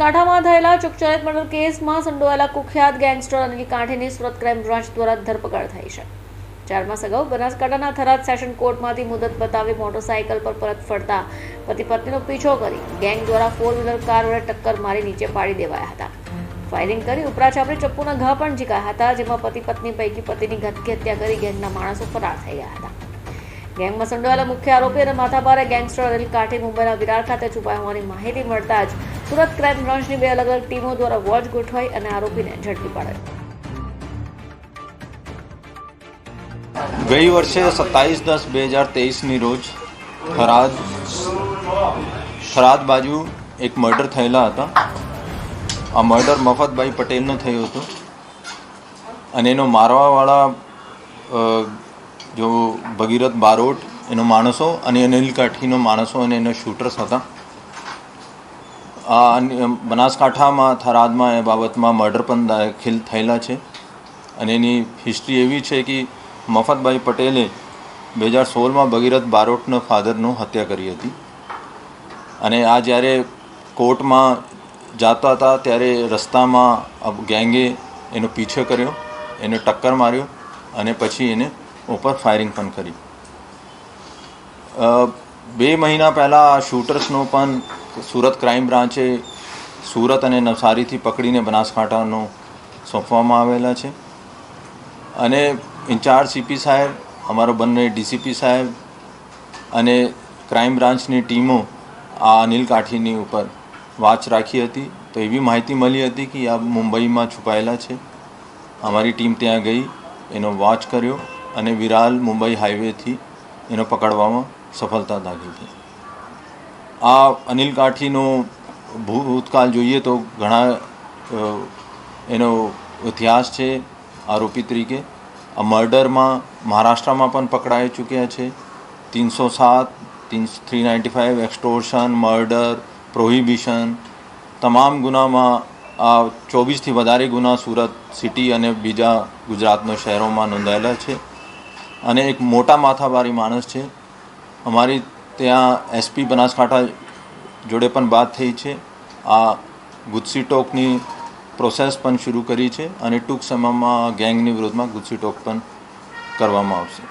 કાંઠામાં થયેલા ચકચારિત મર્ડર કેસમાં સંડોવાયેલા કુખ્યાત ગેંગસ્ટર અનિલ કાંઠીની સુરત ક્રાઇમ બ્રાન્ચ દ્વારા ધરપકડ થઈ છે. ચાર માસ અગાઉ બનાસકાંઠાના થરાદ સેશન કોર્ટમાંથી મુદત બતાવી મોટરસાયકલ પર પરત ફરતા પતિ પત્નીનો પીછો કરી ગેંગ દ્વારા ફોર વ્હીલર કાર વડે ટક્કર મારી નીચે પાડી દેવાયા હતા. ફાયરિંગ કરી ઉપરા છાપરી ચપ્પુના ઘા પણ ઝીકાયા હતા, જેમાં પતિ પત્ની પૈકી પતિની ઘટકી હત્યા કરી ગેંગના માણસો ફરાર થઈ ગયા હતા. ગેંગમાં સંડોવાયેલા મુખ્ય આરોપી અને માથાભારે ગેંગસ્ટર અનિલ કાંઠે મુંબઈના વિરાર ખાતે છુપાયા હોવાની માહિતી મળતા જ સુરત ક્રાઇમ બ્રાન્ચની બે અલગ અલગ ટીમો દ્વારા વોચ ગોઠવાઈ અને આરોપીને ઝડપી પાડ્યો. ગઈ વર્ષે સત્તાવીસ દસ બે હજાર તેવીસની રોજ થરાદ થરાદ બાજુ એક મર્ડર થયેલા હતા. આ મર્ડર મફતભાઈ પટેલનો થયો હતો. અને એનો મારવાવાળા જો ભગીરથ બારોટ એનો માણસો અને અનિલ કાઠીનો માણસો અને એના શૂટર્સ હતા. આ બનાસકાંઠામાં, થરાદમાં એ બાબતમાં મર્ડર પણ દાખલ થયેલા છે. અને એની હિસ્ટ્રી એવી છે કે મફતભાઈ પટેલે બે હજાર સોળમાં ભગીરથ બારોટનો ફાધરનું હત્યા કરી હતી. અને આ જ્યારે કોર્ટમાં જતા હતા, ત્યારે રસ્તામાં ગેંગે એનો પીછો કર્યો, એને ટક્કર માર્યો અને પછી એને ઉપર ફાયરિંગ પણ કરી. બે મહિના પહેલાં શૂટર્સનો પણ સુરત ક્રાઇમ બ્રાન્ચે સુરત અને નવસારીથી પકડીને બનાસકાંઠાનો સોંપવામાં આવેલા છે. અને ઇન્ચાર્જ સીપી સાહેબ, અમારો બંને ડીસીપી સાહેબ અને ક્રાઇમ બ્રાન્ચની ટીમો આ અનિલ કાઠીની ઉપર વાચ રાખી હતી. તો એવી માહિતી મળી હતી કે આ મુંબઈમાં છુપાયેલા છે. અમારી ટીમ ત્યાં ગઈ, એનો વોચ કર્યો અને વિરાલ મુંબઈ હાઈવેથી એનો પકડવામાં સફળતા દાખલ થઈ. આ અનિલ કાઠીનો ભૂતકાળ જોઈએ તો ઘણા એનો ઇતિહાસ છે આરોપી તરીકે. આ મર્ડરમાં મહારાષ્ટ્રમાં પણ પકડાઈ ચૂક્યા છે. ત્રણસો સાત three ninety five, extortion, murder, prohibition, તમામ ગુનામાં આ ચોવીસથી વધારે ગુના સુરત સિટી અને બીજા ગુજરાતના શહેરોમાં નોંધાયેલા છે. અને એક મોટા માથાવારી માણસ છે. અમારી ત્યાં એસપી બનાસકાંઠા જોડે પણ વાત થઈ છે. આ ગુજસી ટોકની પ્રોસેસ પણ શરૂ કરી છે અને ટૂંક સમયમાં ગેંગની વિરોધમાં ગુજસી ટોક પણ કરવામાં આવશે.